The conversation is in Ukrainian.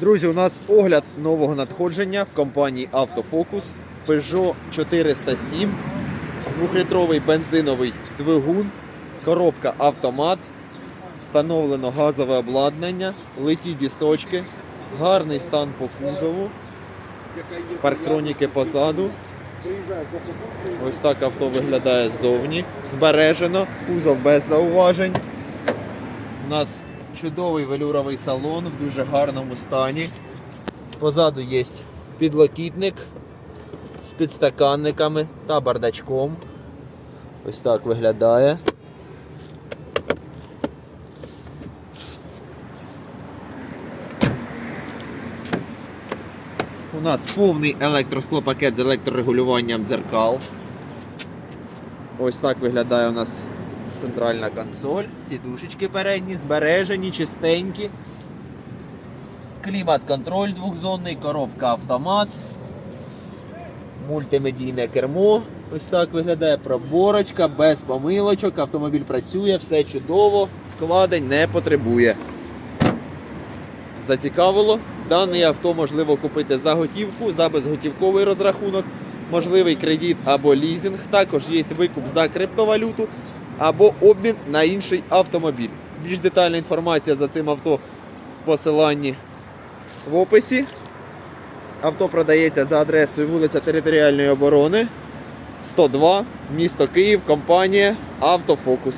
Друзі, у нас огляд нового надходження в компанії Автофокус Peugeot 407, двохлітровий бензиновий двигун, коробка автомат, встановлено газове обладнання, литі дісочки, гарний стан по кузову, парктроніки позаду. Ось так авто виглядає ззовні. Збережено, кузов без зауважень. У нас чудовий велюровий салон в дуже гарному стані. Позаду є підлокітник з підстаканниками та бардачком. Ось так виглядає. У нас повний електросклопакет з електрорегулюванням дзеркал. Ось так виглядає у нас центральна консоль. Сідушечки передні, збережені, чистенькі. Клімат-контроль двохзонний, коробка автомат. Мультимедійне кермо. Ось так виглядає проборочка, без помилочок. Автомобіль працює, все чудово, вкладень не потребує. Зацікавило? Дане авто можливо купити за готівку, за безготівковий розрахунок, можливий кредит або лізинг. Також є викуп за криптовалюту або обмін на інший автомобіль. Більш детальна інформація за цим авто в посиланні в описі. Авто продається за адресою вулиця Територіальної оборони 102, місто Київ, компанія Автофокус.